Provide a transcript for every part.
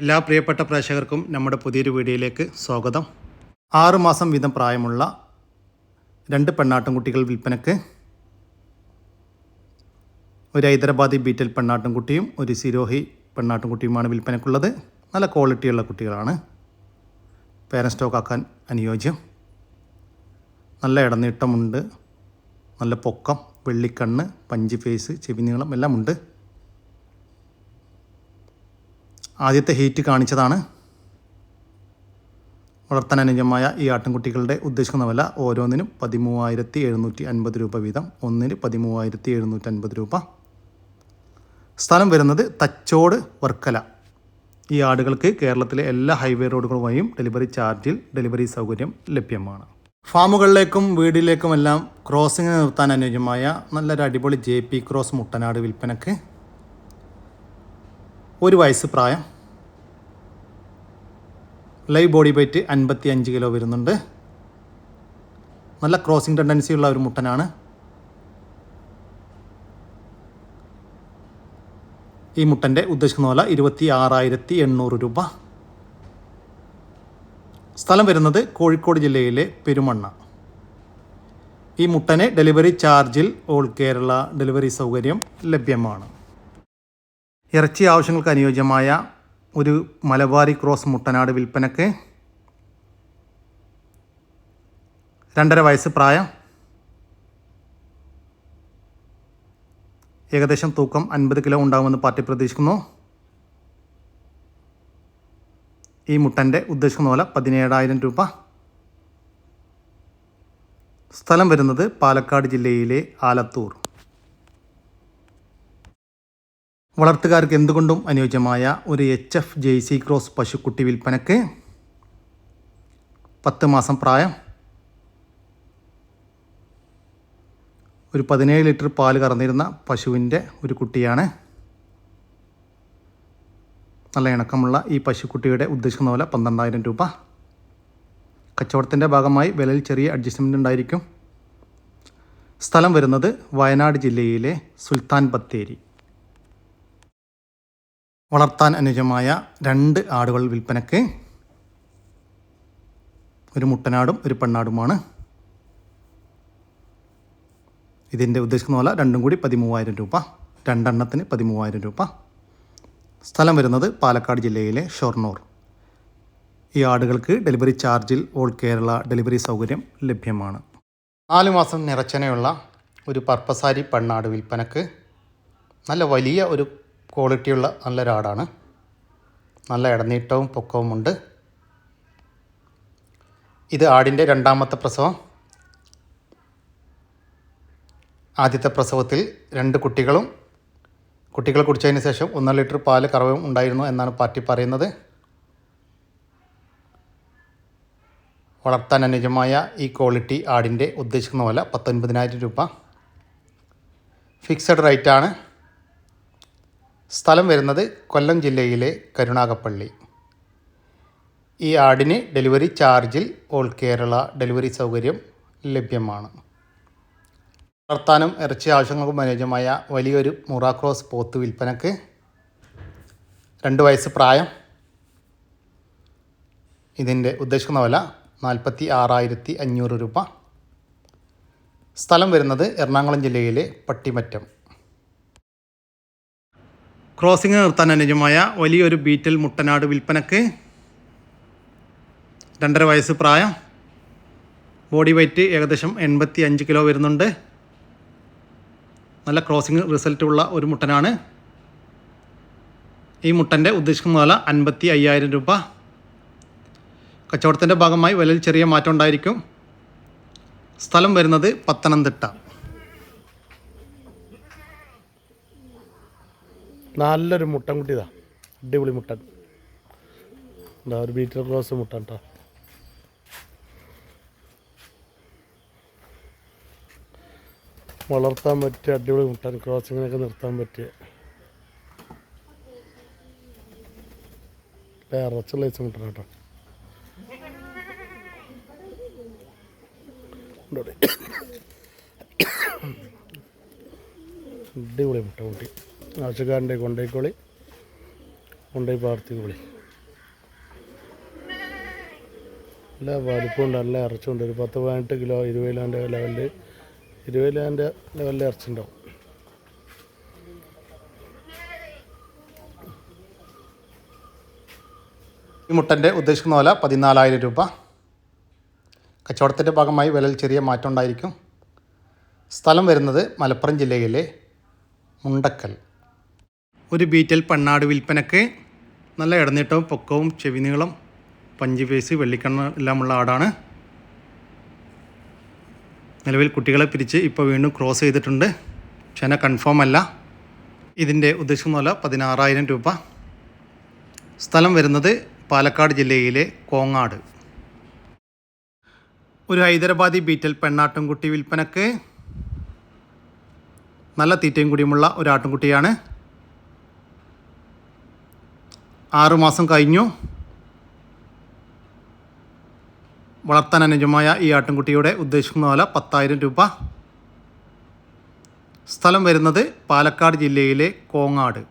എല്ലാ പ്രിയപ്പെട്ട പ്രേക്ഷകർക്കും നമ്മുടെ പുതിയൊരു വീഡിയോയിലേക്ക് സ്വാഗതം. ആറുമാസം വീതം പ്രായമുള്ള രണ്ട് പെണ്ണാട്ടുംകുട്ടികൾ വിൽപ്പനക്ക് ഒരു ഹൈദരാബാദി ബീറ്റൽ പെണ്ണാട്ടുംകുട്ടിയും ഒരു സിരോഹി പെണ്ണാട്ടുംകുട്ടിയുമാണ് വിൽപ്പനക്കുള്ളത്. നല്ല ക്വാളിറ്റിയുള്ള കുട്ടികളാണ്. പേരൻ സ്റ്റോക്ക് ആക്കാൻ അനുയോജ്യം. നല്ല ഇടനീട്ടമുണ്ട്. നല്ല പൊക്കം വെള്ളിക്കണ്ണ് പഞ്ചി ഫേസ് ചെവി നീളം എല്ലാം ഉണ്ട് ആദ്യത്തെ ഹീറ്റ് കാണിച്ചതാണ്. വളർത്താൻ അനുയോജ്യമായ ഈ ആട്ടിൻകുട്ടികളുടെ ഉദ്ദേശിക്കുന്ന വില ഓരോന്നിനും പതിമൂവായിരത്തി എഴുന്നൂറ്റി അൻപത് രൂപ വീതം. ഒന്നിന് പതിമൂവായിരത്തി എഴുന്നൂറ്റി അൻപത് രൂപ. സ്ഥലം വരുന്നത് തച്ചോട് വർക്കല. ഈ ആടുകൾക്ക് കേരളത്തിലെ എല്ലാ ഹൈവേ റോഡുകളുമായും ഡെലിവറി ചാർജിൽ ഡെലിവറി സൗകര്യം ലഭ്യമാണ്. ഫാമുകളിലേക്കും വീടിലേക്കുമെല്ലാം ക്രോസിംഗ് നിർത്താൻ അനുയോജ്യമായ നല്ലൊരു അടിപൊളി ജെ പി ക്രോസ് മുട്ടനാട് വിൽപ്പനക്ക് ഒരു വയസ്സ് പ്രായം. ലൈവ് ബോഡി വെയ്റ്റ് അൻപത്തി അഞ്ച് കിലോ വരുന്നുണ്ട്. നല്ല ക്രോസിംഗ് ടെൻഡൻസി ഉള്ള ഒരു മുട്ടനാണ്. ഈ മുട്ടന്റെ ഉദ്ദേശിക്കുന്ന പോലെ ഇരുപത്തി ആറായിരത്തി എണ്ണൂറ് രൂപ. സ്ഥലം വരുന്നത് കോഴിക്കോട് ജില്ലയിലെ പെരുമണ്ണ. ഈ മുട്ടനെ ഡെലിവറി ചാർജിൽ ഓൾ കേരള ഡെലിവറി സൗകര്യം ലഭ്യമാണ്. ഇറച്ചി ആവശ്യങ്ങൾക്ക് അനുയോജ്യമായ ഒരു മലബാരി ക്രോസ് മുട്ടനാട് വിൽപ്പനക്ക് രണ്ടര വയസ്സ് പ്രായം. ഏകദേശം തൂക്കം അൻപത് കിലോ ഉണ്ടാകുമെന്ന് പാർട്ടി പ്രതീക്ഷിക്കുന്നു. ഈ മുട്ടന്റെ ഉദ്ദേശിക്കുന്ന പോലെ പതിനേഴായിരം രൂപ. സ്ഥലം വരുന്നത് പാലക്കാട് ജില്ലയിലെ ആലത്തൂർ. വളർത്തുകാർക്ക് എന്തുകൊണ്ടും അനുയോജ്യമായ ഒരു H F J C cross പശുക്കുട്ടി വിൽപ്പനക്ക് പത്ത് മാസം പ്രായം. ഒരു പതിനേഴ് ലിറ്റർ പാൽ കറന്നിരുന്ന പശുവിന്റെ ഒരു കുട്ടിയാണ്. നല്ല ഇണക്കമുള്ള ഈ പശുക്കുട്ടിയുടെ ഉദ്ദേശിക്കുന്ന പോലെ പന്ത്രണ്ടായിരം രൂപ. കച്ചവടത്തിന്റെ ഭാഗമായി വിലയിൽ ചെറിയ അഡ്ജസ്റ്റ്മെന്റ് ഉണ്ടായിരിക്കും. സ്ഥലം വരുന്നത് വയനാട് ജില്ലയിലെ സുൽത്താൻ ബത്തേരി. വളർത്താൻ അനുജമായ രണ്ട് ആടുകൾ വിൽപ്പനയ്ക്ക് ഒരു മുട്ടനാടും ഒരു പെണ്ണാടുമാണ്. ഇതിന്റെ ഉദ്ദേശിക്കുന്ന പോലെ രണ്ടും കൂടി പതിമൂവായിരം രൂപ. രണ്ടെണ്ണത്തിന് പതിമൂവായിരം രൂപ. സ്ഥലം വരുന്നത് പാലക്കാട് ജില്ലയിലെ ഷൊർണൂർ. ഈ ആടുകൾക്ക് ഡെലിവറി ചാർജിൽ ഓൾ കേരള ഡെലിവറി സൗകര്യം ലഭ്യമാണ്. നാല് മാസം നിറച്ചനയുള്ള ഒരു പർപ്പസാരി പെണ്ണാട് വിൽപ്പനക്ക് നല്ല വലിയ ഒരു ക്വാളിറ്റിയുള്ള നല്ല രാടാണ് നല്ല ഇടനീട്ടവും പൊക്കവുമുണ്ട്. ഇത് ആടിന്റെ രണ്ടാമത്തെ പ്രസവം. ആദ്യത്തെ പ്രസവത്തിൽ രണ്ട് കുട്ടികളും കുട്ടികൾ കുടിച്ചതിന് ശേഷം ഒന്നര ലിറ്റർ പാൽ കറവും ഉണ്ടായിരുന്നു എന്നാണ് പാർട്ടി പറയുന്നത്. വളർത്താൻ അനുജമായ ഈ ക്വാളിറ്റി ആടിന്റെ ഉദ്ദേശിക്കുന്ന പോലെ പത്തൊൻപതിനായിരം രൂപ. ഫിക്സഡ് റേറ്റാണ്. സ്ഥലം വരുന്നത് കൊല്ലം ജില്ലയിലെ കരുണാകപ്പള്ളി ഈ ആടിന് ഡെലിവറി ചാർജിൽ ഓൾ കേരള ഡെലിവറി സൗകര്യം ലഭ്യമാണ്. വളർത്താനും ഇറച്ചി ആവശ്യങ്ങൾക്കും അനുയോജ്യമായ വലിയൊരു മുറാക്രോസ് പോത്ത് വിൽപ്പനക്ക് രണ്ട് വയസ്സ് പ്രായം. ഇതിന്റെ ഉദ്ദേശിക്കുന്ന വില നാൽപ്പത്തി ആറായിരത്തി അഞ്ഞൂറ് രൂപ. സ്ഥലം വരുന്നത് എറണാകുളം ജില്ലയിലെ പട്ടിമറ്റം. ക്രോസിംഗ് നിർത്താൻ അനുജമായ വലിയൊരു ബീറ്റൽ മുട്ടനാട് വിൽപ്പനക്ക് രണ്ടര വയസ്സ് പ്രായം. ബോഡി വെയ്റ്റ് ഏകദേശം എൺപത്തി അഞ്ച് കിലോ വരുന്നുണ്ട്. നല്ല ക്രോസിംഗ് റിസൾട്ടുള്ള ഒരു മുട്ടനാണ്. ഈ മുട്ടന്റെ ഉദ്ദേശിക്കുന്ന വില അൻപത്തി അയ്യായിരം രൂപ. കച്ചവടത്തിന്റെ ഭാഗമായി വിലയിൽ ചെറിയ മാറ്റം ഉണ്ടായിരിക്കും. സ്ഥലം വരുന്നത് പത്തനംതിട്ട. നല്ലൊരു മുട്ടൻ കുട്ടിതാ അടിപൊളി മുട്ടൻ. എന്താ ഒരു ബീറ്റർ ക്ലോസ് മുട്ടൻ കേട്ടോ വളർത്താൻ പറ്റിയ അടിപൊളി മുട്ടൻ ക്രോസിങ്ങിനൊക്കെ നിർത്താൻ പറ്റിയ. ഇറച്ചുള്ള ഐസ് മുട്ടൻ കേട്ടോ? അടിപൊളി മുട്ട കുട്ടി. ആവശ്യക്കാരന്റെ കൊണ്ടേക്കോളി പാർത്തി പ്രാർത്ഥിക്കോളി നല്ല വലിപ്പമുണ്ട് നല്ല ഇറച്ചുണ്ട് ഒരു പത്ത് പതിനെട്ട് കിലോ ഇരുപത് ലാന്റെ ലെവലിൽ ഇരുപത് ലാന്റെ ലെവലിൽ ഇറച്ചുണ്ടാവും. ഈ മുട്ടന്റെ ഉദ്ദേശിക്കുന്ന വില പതിനാലായിരം രൂപ. കച്ചവടത്തിന്റെ ഭാഗമായി വിലയിൽ ചെറിയ മാറ്റം ഉണ്ടായിരിക്കും സ്ഥലം വരുന്നത് മലപ്പുറം ജില്ലയിലെ മുണ്ടക്കൽ. ഒരു ബീറ്റൽ പണ്ണാട് വിൽപ്പനക്ക് നല്ല ഇടനീട്ടവും പൊക്കവും ചെവിനീളം പഞ്ച് പേസ് വെള്ളിക്കണ്ണ എല്ലാമുള്ള ആടാണ്. നിലവിൽ കുട്ടികളെ പിരിച്ച് ഇപ്പോൾ വീണ്ടും ക്രോസ് ചെയ്തിട്ടുണ്ട്. ചെന കൺഫേം അല്ല. ഇതിന്റെ ഉദ്ദേശം പോലെ പതിനാറായിരം രൂപ. സ്ഥലം വരുന്നത് പാലക്കാട് ജില്ലയിലെ കോങ്ങാട്. ഒരു ഹൈദരാബാദി ബീറ്റൽ പെണ്ണാട്ടുംകുട്ടി വിൽപ്പനക്ക് നല്ല തീറ്റയും കൂടിയുമുള്ള ഒരു ആട്ടുംകുട്ടിയാണ് ആറുമാസം കഴിഞ്ഞു. വളർത്താൻ അനുജമായ ഈ ആട്ടിൻകുട്ടിയുടെ ഉദ്ദേശിക്കുന്ന വില പത്തായിരം രൂപ. സ്ഥലം വരുന്നത് പാലക്കാട് ജില്ലയിലെ കോങ്ങാട്.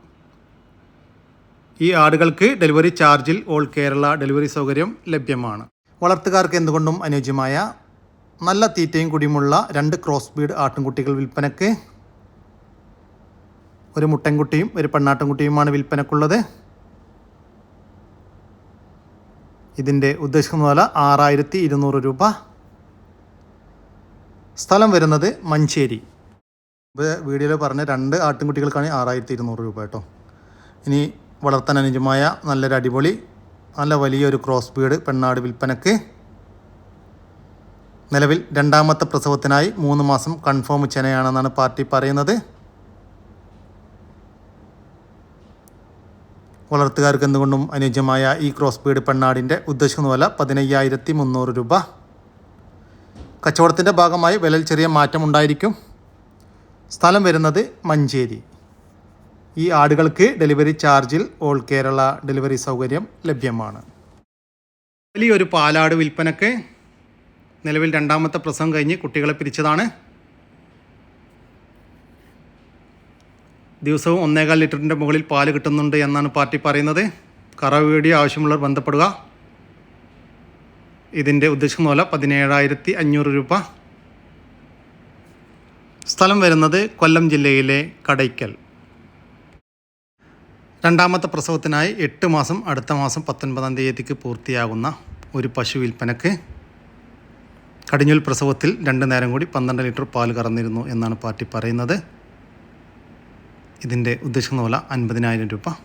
ഈ ആടുകൾക്ക് ഡെലിവറി ചാർജിൽ ഓൾ കേരള ഡെലിവറി സൗകര്യം ലഭ്യമാണ്. വളർത്തുകാർക്ക് എന്തുകൊണ്ടും അനുയോജ്യമായ നല്ല തീറ്റയും കുടിയുമുള്ള രണ്ട് ക്രോസ് ബീഡ് ആട്ടിൻകുട്ടികൾ വിൽപ്പനക്ക്. ഒരു മുട്ടൻകുട്ടിയും ഒരു പെണ്ണാട്ടിൻകുട്ടിയുമാണ് വിൽപ്പനക്കുള്ളത്. ഇതിന്റെ ഉദ്ദേശിക്കുന്ന വില ആറായിരത്തി ഇരുന്നൂറ് രൂപ. സ്ഥലം വരുന്നത് മഞ്ചേരി. ഇപ്പോൾ വീഡിയോയിൽ പറഞ്ഞ രണ്ട് ആട്ടിൻകുട്ടികൾക്കാണ് ആറായിരത്തി ഇരുന്നൂറ് രൂപ കേട്ടോ. ഇനി വളർത്താൻ അനുജമായ നല്ലൊരു അടിപൊളി നല്ല വലിയൊരു ക്രോസ് ബീഡ് പെണ്ണാട് വിൽപ്പനക്ക് നിലവിൽ രണ്ടാമത്തെ പ്രസവത്തിനായി മൂന്ന് മാസം കൺഫേം ചെനയാണെന്നാണ് പാർട്ടി പറയുന്നത്. വളർത്തുകാർക്ക് എന്തുകൊണ്ടും അനുയോജ്യമായ ഈ ക്രോസ് ബീഡ് പെണ്ണാടിന്റെ ഉദ്ദേശിക്കുന്ന വില പതിനയ്യായിരത്തി മുന്നൂറ് രൂപ. കച്ചവടത്തിന്റെ ഭാഗമായി വിലയിൽ ചെറിയ മാറ്റമുണ്ടായിരിക്കും സ്ഥലം വരുന്നത് മഞ്ചേരി. ഈ ആടുകൾക്ക് ഡെലിവറി ചാർജിൽ ഓൾ കേരള ഡെലിവറി സൗകര്യം ലഭ്യമാണ്. വലിയൊരു പാലാട് വിൽപ്പനക്ക് നിലവിൽ രണ്ടാമത്തെ പ്രസവം കഴിഞ്ഞ് കുട്ടികളെ പിരിച്ചതാണ്. ദിവസവും ഒന്നേകാൽ ലിറ്ററിന്റെ മുകളിൽ പാൽ കിട്ടുന്നുണ്ട് എന്നാണ് പാർട്ടി പറയുന്നത്. കറവ് വീഡിയോ ആവശ്യമുള്ളവർ ബന്ധപ്പെടുക. ഇതിന്റെ ഉദ്ദേശം പോലെ പതിനേഴായിരത്തി അഞ്ഞൂറ് രൂപ. സ്ഥലം വരുന്നത് കൊല്ലം ജില്ലയിലെ കടയ്ക്കൽ. രണ്ടാമത്തെ പ്രസവത്തിനായി എട്ട് മാസം അടുത്ത മാസം പത്തൊൻപതാം തീയതിക്ക് പൂർത്തിയാകുന്ന ഒരു പശു വിൽപ്പനക്ക് കടിഞ്ഞൂൽ പ്രസവത്തിൽ രണ്ട് നേരം കൂടി പന്ത്രണ്ട് ലിറ്റർ പാൽ കറന്നിരുന്നു എന്നാണ് പാർട്ടി പറയുന്നത്. ഇതിന്റെ ഉദ്ദേശിക്കുന്ന പോലെ അൻപതിനായിരം രൂപ.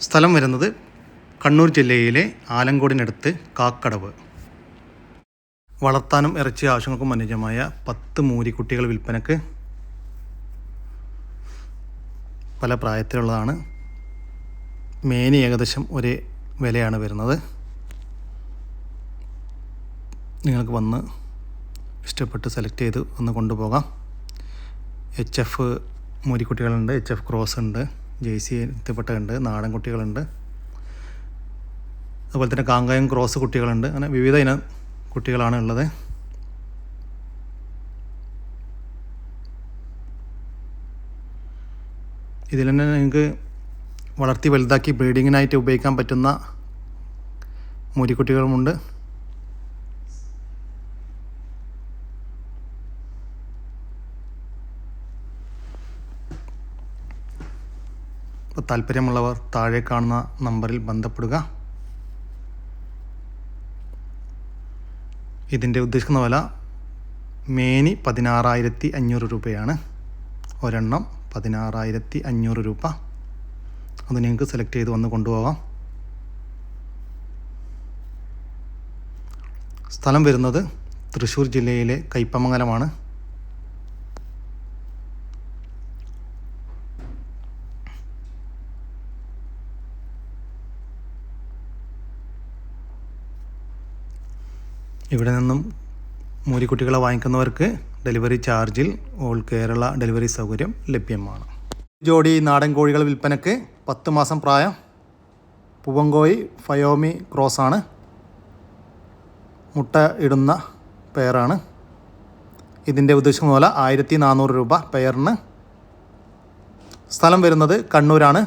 സ്ഥലം വരുന്നത് കണ്ണൂർ ജില്ലയിലെ ആലങ്കോടിനടുത്ത് കാക്കടവ്. വളർത്താനും ഇറച്ചി ആവശ്യങ്ങൾക്കും അനുയോജ്യമായ പത്ത് മൂരിക്കുട്ടികൾ വിൽപ്പനക്ക് പല പ്രായത്തിലുള്ളതാണ്. മേനി ഏകദേശം ഒരേ വിലയാണ് വരുന്നത്. നിങ്ങൾക്ക് വന്ന് ഇഷ്ടപ്പെട്ട് സെലക്ട് ചെയ്ത് ഒന്ന് കൊണ്ടുപോകാം. എച്ച് എഫ് മൂരിക്കുട്ടികളുണ്ട് എച്ച് എഫ് ക്രോസ് ഉണ്ട് ജേഴ്സി എത്തിപ്പെട്ടതുണ്ട് നാടൻ കുട്ടികളുണ്ട്. അതുപോലെ തന്നെ കാങ്കായം ക്രോസ് കുട്ടികളുണ്ട്. അങ്ങനെ വിവിധ ഇനം കുട്ടികളാണ് ഉള്ളത്. ഇതിൽ തന്നെ നിങ്ങൾക്ക് വളർത്തി വലുതാക്കി ബ്രീഡിങ്ങിനായിട്ട് ഉപയോഗിക്കാൻ പറ്റുന്ന മൂരിക്കുട്ടികളുമുണ്ട്. താല്പര്യമുള്ളവർ താഴെ കാണുന്ന നമ്പറിൽ ബന്ധപ്പെടുക. ഇതിന്റെ ഉദ്ദേശിക്കുന്ന വില മേനി പതിനാറായിരത്തി അഞ്ഞൂറ് രൂപയാണ്. ഒരെണ്ണം പതിനാറായിരത്തി അഞ്ഞൂറ് രൂപ. അത് നിങ്ങൾക്ക് സെലക്ട് ചെയ്ത് വന്ന് കൊണ്ടുപോകാം. സ്ഥലം വരുന്നത് തൃശ്ശൂർ ജില്ലയിലെ കയ്പമംഗലമാണ്. ഇവിടെ നിന്നും മൂലിക്കുട്ടികളെ വാങ്ങിക്കുന്നവർക്ക് ഡെലിവറി ചാർജിൽ ഓൾ കേരള ഡെലിവറി സൗകര്യം ലഭ്യമാണ്. ജോഡി നാടൻ കോഴികൾ വിൽപ്പനക്ക് പത്ത് മാസം പ്രായം. പൂവങ്കോയി ഫയോമി ക്രോസാണ് മുട്ട ഇടുന്ന പെയറാണ്. ഇതിന്റെ ഉദ്ദേശിക്കുന്ന പോലെ ആയിരത്തി നാനൂറ് രൂപ പെയറിന് സ്ഥലം വരുന്നത് കണ്ണൂരാണ്.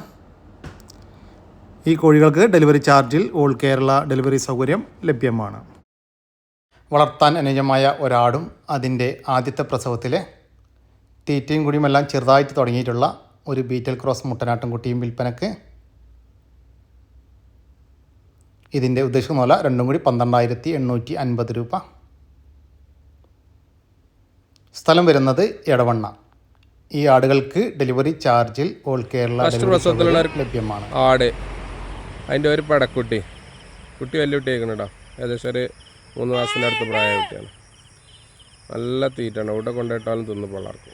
ഈ കോഴികൾക്ക് ഡെലിവറി ചാർജിൽ ഓൾ കേരള ഡെലിവറി സൗകര്യം ലഭ്യമാണ്. വളർത്താൻ അനുജമായ ഒരാടും അതിന്റെ ആദ്യത്തെ പ്രസവത്തിലെ തീറ്റയും കുടിയുമെല്ലാം ചെറുതായിട്ട് തുടങ്ങിയിട്ടുള്ള ഒരു ബീറ്റൽ ക്രോസ് മുട്ടനാട്ടും കുട്ടിയും വിൽപ്പനക്ക് ഇതിന്റെ ഉദ്ദേശിക്കുന്ന പോലെ രണ്ടും കൂടി പന്ത്രണ്ടായിരത്തി എണ്ണൂറ്റി അൻപത് രൂപ. സ്ഥലം വരുന്നത് എടവണ്ണ. ഈ ആടുകൾക്ക് ഡെലിവറി ചാർജിൽ ഓൾ കേരള ലഭ്യമാണ്. ആട്. അതിന്റെ ഒരു പടക്കുട്ടി. കുട്ടി വലിയ കുട്ടി ആയിക്കണടാ ഏകദേശം ഒരു മൂന്ന് മാസത്തിന്റെ അടുത്ത് പ്രായ കുട്ടിയാണ് നല്ല തീറ്റാണ് എവിടെ കൊണ്ടുപോയിട്ടാലും തിന്നു പിള്ളേർക്ക്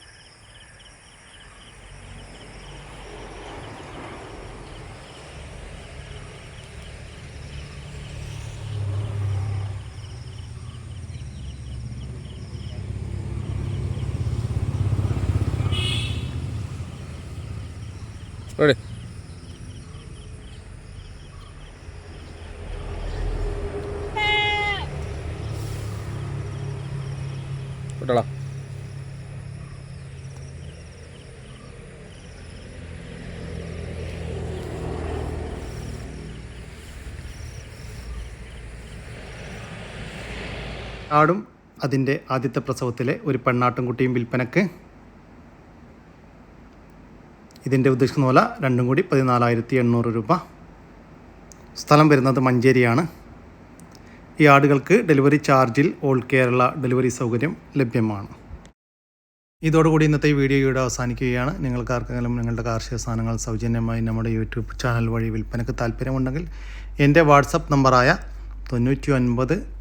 ഇവിടെ ആടും അതിന്റെ ആദ്യത്തെ പ്രസവത്തിലെ ഒരു പെണ്ണാട്ടും കുട്ടിയും വിൽപ്പനക്ക്. ഇതിന്റെ ഉദ്ദേശിക്കുന്ന പോലെ രണ്ടും കൂടി പതിനാലായിരത്തി എണ്ണൂറ് രൂപ. സ്ഥലം വരുന്നത് മഞ്ചേരിയാണ്. ഈ ആടുകൾക്ക് ഡെലിവറി ചാർജിൽ ഓൾ കേരള ഡെലിവറി സൗകര്യം ലഭ്യമാണ്. ഇതോടുകൂടി ഇന്നത്തെ വീഡിയോ ഇവിടെ അവസാനിക്കുകയാണ്. നിങ്ങൾക്ക് ആർക്കെങ്കിലും നിങ്ങളുടെ കാർഷിക സാധനങ്ങൾ സൗജന്യമായി നമ്മുടെ യൂട്യൂബ് ചാനൽ വഴി വിൽപ്പനയ്ക്ക് താല്പര്യമുണ്ടെങ്കിൽ എന്റെ വാട്സപ്പ് നമ്പറായ തൊണ്ണൂറ്റി ഒൻപത്